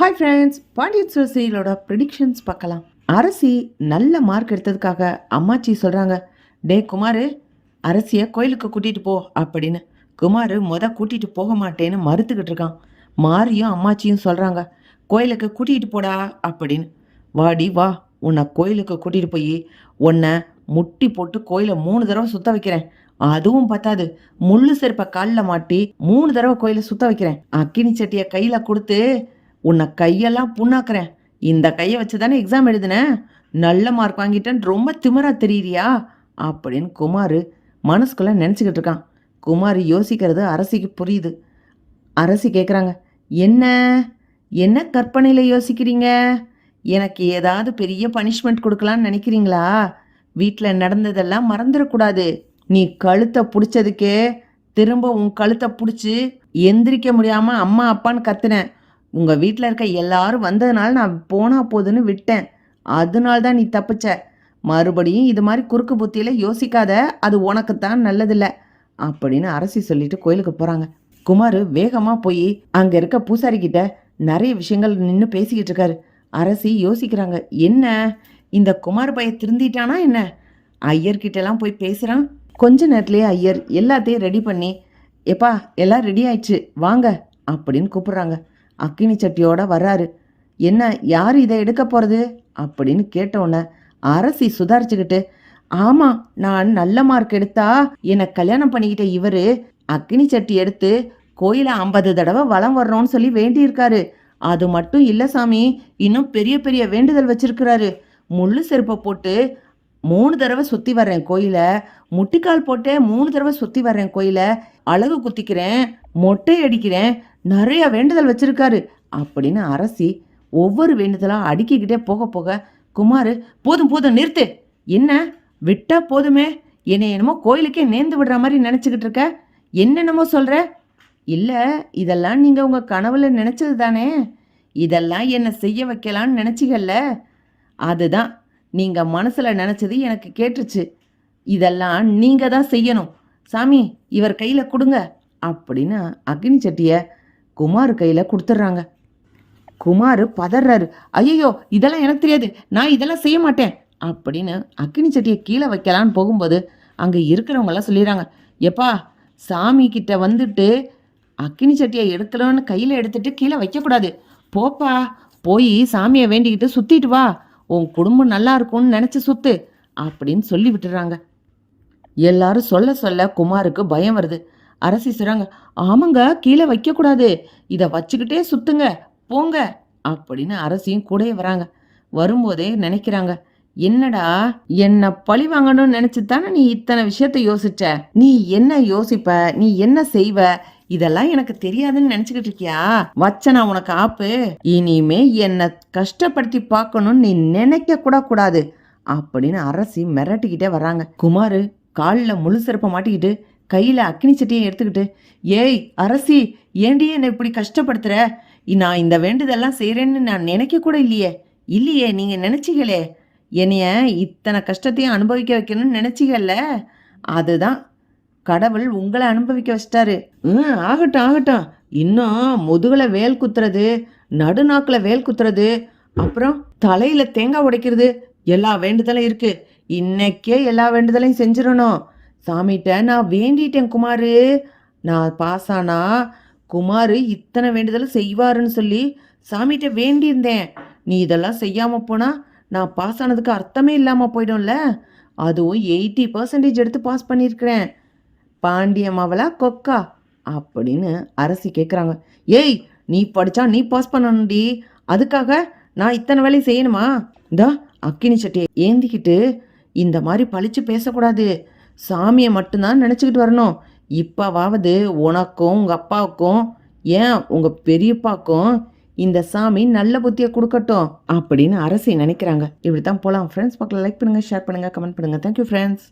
Hi friends Pandian சுரசிகளோட predictions பார்க்கலாம். அரசி நல்ல மார்க் எடுத்ததுக்காக அம்மாச்சி சொல்கிறாங்க டே குமார் அரசியை கோயிலுக்கு கூட்டிகிட்டு போ அப்படின்னு. குமார் முத கூட்டிகிட்டு போக மாட்டேன்னு மறுத்துக்கிட்டு இருக்கான். மாரியும் அம்மாச்சியும் சொல்கிறாங்க கோயிலுக்கு கூட்டிகிட்டு போடா அப்படின்னு. வாடி வா. உன்னை கோயிலுக்கு கூட்டிகிட்டு போய் உன்னை முட்டி போட்டு கோயிலை மூணு தடவை சுத்த வைக்கிறேன். அதுவும் பத்தாது. முள்ளு செருப்பை காலில் மாட்டி மூணு தடவை கோயிலை சுத்த வைக்கிறேன். அக்கினி சட்டியை கையில் கொடுத்து உன்னை கையெல்லாம் புண்ணாக்குறேன். இந்த கையை வச்சு தானே எக்ஸாம் எழுதினேன் நல்ல மார்க் வாங்கிட்டேன்னு ரொம்ப திமிரா தெரியுறியா? அப்படின்னு குமார் மனசுக்குள்ளே நினச்சிக்கிட்டு இருக்கான். குமார் யோசிக்கிறது அரசிக்கு புரியுது. அரசி கேட்குறாங்க என்ன? என்ன கற்பனையில் யோசிக்கிறீங்க? எனக்கு ஏதாவது பெரிய பனிஷ்மெண்ட் கொடுக்கலான்னு நினைக்கிறீங்களா? வீட்டில் நடந்ததெல்லாம் மறந்துடக்கூடாது. நீ கழுத்தை பிடிச்சதுக்கே திரும்ப உன் கழுத்தை பிடிச்சி எந்திரிக்க முடியாமல் அம்மா அப்பான்னு கத்துனேன் உங்கள் வீட்டில் இருக்க எல்லாரும் வந்ததுனால நான் போனா போதுன்னு விட்டேன். அதனால தான் நீ தப்பிச்ச. மறுபடியும் இது மாதிரி குறுக்கு புத்தியில் யோசிக்காத. அது உனக்குத்தான் நல்லதில்லை. அப்படின்னு அரசி சொல்லிட்டு கோயிலுக்கு போகிறாங்க குமார் வேகமாக போய் அங்கே இருக்க பூசாரிக்கிட்ட நிறைய விஷயங்கள் நின்று பேசிக்கிட்டு இருக்காரு. அரசி யோசிக்கிறாங்க. என்ன? இந்த குமார் பையன் திருந்திட்டானா என்ன? ஐயர்கிட்டலாம் போய் பேசுகிறான் கொஞ்ச நேரத்துலேயே ஐயர் எல்லாத்தையும் ரெடி பண்ணி எப்பா எல்லாம் ரெடி ஆயிடுச்சு. வாங்க. அப்படின்னு கூப்பிட்றாங்க. அக்கினி சட்டியோட வர்றாரு. என்ன யார் இதை எடுக்க போகிறது அப்படின்னு கேட்டோன்னே அரசி சுதாரிச்சுக்கிட்டு ஆமாம் நான் நல்ல மார்க் எடுத்தா என்னை கல்யாணம் பண்ணிக்கிட்ட இவர் அக்கினி சட்டி எடுத்து கோயிலை ஐம்பது தடவை வளம் வர்றோன்னு சொல்லி வேண்டியிருக்காரு. அது மட்டும் இல்லை சாமி இன்னும் பெரிய பெரிய வேண்டுதல் வச்சிருக்கிறாரு. முள்ளு செருப்பை போட்டு மூணு தடவை சுற்றி வர்றேன் கோயிலை முட்டிக்கால் போட்டே மூணு தடவை சுற்றி வர்றேன் கோயிலை அழகு குத்திக்கிறேன் மொட்டை அடிக்கிறேன் நிறைய வேண்டுதல் வச்சிருக்காரு அப்படின்னு அரசி ஒவ்வொரு வேண்டுதலாக அடுக்கிக்கிட்டே போக போக குமார் போதும் போதும் நிறுத்து. என்ன? விட்டா போதுமே? என்னை என்னமோ கோயிலுக்கே நேர்ந்து விடுற மாதிரி நினச்சிக்கிட்டு இருக்க? என்னென்னமோ சொல்கிற இல்லை இதெல்லாம் நீங்கள் உங்கள் கனவுல நினச்சது தானே? இதெல்லாம் என்னை செய்ய வைக்கலான்னு நினச்சிக்கல அதுதான் நீங்கள் மனசில் நினச்சது எனக்கு கேட்டுச்சு. இதெல்லாம் நீங்கள் தான் செய்யணும். சாமி இவர் கையில் கொடுங்க. அப்படின்னு அக்னி சட்டியை குமார் கையில் கொடுத்துட்றாங்க. குமார் பதறாரு ஐயோ இதெல்லாம் எனக்கு தெரியாது. நான் இதெல்லாம் செய்ய மாட்டேன். அப்படின்னு அக்கினி சட்டியை கீழே வைக்கலான்னு போகும்போது அங்கே இருக்கிறவங்கெல்லாம் சொல்லிடுறாங்க. எப்பா சாமி கிட்ட வந்துட்டு அக்கினி சட்டியை எடுக்கலன்னு கையில் எடுத்துட்டு கீழே வைக்கக்கூடாது. போப்பா போய் சாமியை வேண்டிக்கிட்டு சுற்றிட்டு வா. உன் குடும்பம் நல்லா இருக்கும்னு நினச்சி சுத்து. அப்படின்னு சொல்லி விட்டுறாங்க எல்லாரும் சொல்ல சொல்ல குமாருக்கு பயம் வருது. அரசி சொல்கிறாங்க ஆமாங்க கீழே வைக்கக்கூடாது. இதை வச்சுக்கிட்டே சுத்துங்க போங்க அப்படின்னு அரசியும் கூடயே வராங்க. வரும்போதே நினைக்கிறாங்க என்னடா என்ன பழி வாங்கணும்னு நினைச்சு தானே நீ இத்தனை விஷயத்த யோசிச்ச? நீ என்ன யோசிப்ப? நீ என்ன செய்வ? இதெல்லாம் எனக்கு தெரியாதுன்னு நினைச்சுக்கிட்டு இருக்கியா? வச்ச நான் உனக்கு ஆப்பு. இனிமே என்னை கஷ்டப்படுத்தி பார்க்கணும்னு நீ நினைக்க கூட கூடாது அப்படின்னு அரசி மிரட்டிக்கிட்டே வராங்க. குமாரு காலில் முழு சிறப்பை மாட்டிக்கிட்டு கையில் அக்னி சட்டியை எடுத்துக்கிட்டு ஏய் அரசி ஏண்டி என்னை இப்படி கஷ்டப்படுத்துற? நான் இந்த வேண்டுதெல்லாம் செய்கிறேன்னு நான் நினைக்க கூட இல்லையே. இல்லையே நீங்கள் நினச்சிகளே. என்னைய இத்தனை கஷ்டத்தையும் அனுபவிக்க வைக்கணும்னு நினச்சிகல்ல அதுதான். கடவுள் உங்களை அனுபவிக்க வச்சிட்டாரு. ம் ஆகட்டும் ஆகட்டும். இன்னும் முதுகில் வேல் குத்துறது நடுநாக்கில் வேல் குத்துறது அப்புறம் தலையில் தேங்காய் உடைக்கிறது எல்லா வேண்டுதலும் இருக்குது இன்னைக்கே எல்லா வேண்டுதலையும் செஞ்சிடணும். சாமிகிட்ட நான் வேண்டிட்டேன் குமாரு. நான் பாஸ் ஆனா குமார் இத்தனை வேண்டுதலும் செய்வாருன்னு சொல்லி சாமிகிட்ட வேண்டியிருந்தேன். நீ இதெல்லாம் செய்யாமல் போனால் நான் பாஸ் ஆனதுக்கு அர்த்தமே இல்லாமல் போயிடும்ல. அதுவும் எயிட்டி பர்சன்டேஜ் எடுத்து பாஸ் பண்ணியிருக்கிறேன். பாண்டியம்மாவலா கொக்கா அப்படின்னு அரசி கேட்குறாங்க ஏய் நீ படித்தா நீ பாஸ் பண்ணணும்டி. அதுக்காக நான் இத்தனை வேலையும் செய்யணுமா? இந்தா அக்கினி சட்டியை ஏந்திக்கிட்டு இந்த மாதிரி பழிச்சு பேசக்கூடாது. சாமியை மட்டும்தான் நினச்சிக்கிட்டு வரணும். இப்போவாவது உனக்கும் உங்கள் அப்பாவுக்கும் ஏன் உங்கள் பெரியப்பாக்கும் இந்த சாமி நல்ல புத்தியை கொடுக்கட்டும் அப்படின்னு அரசி நினைக்கிறாங்க. இப்படி தான் போகலாம் ஃப்ரெண்ட்ஸ் பக்கம் லைக் பண்ணுங்கள் ஷேர் பண்ணுங்கள் கமெண்ட் பண்ணுங்கள் தேங்க்யூ ஃப்ரெண்ட்ஸ்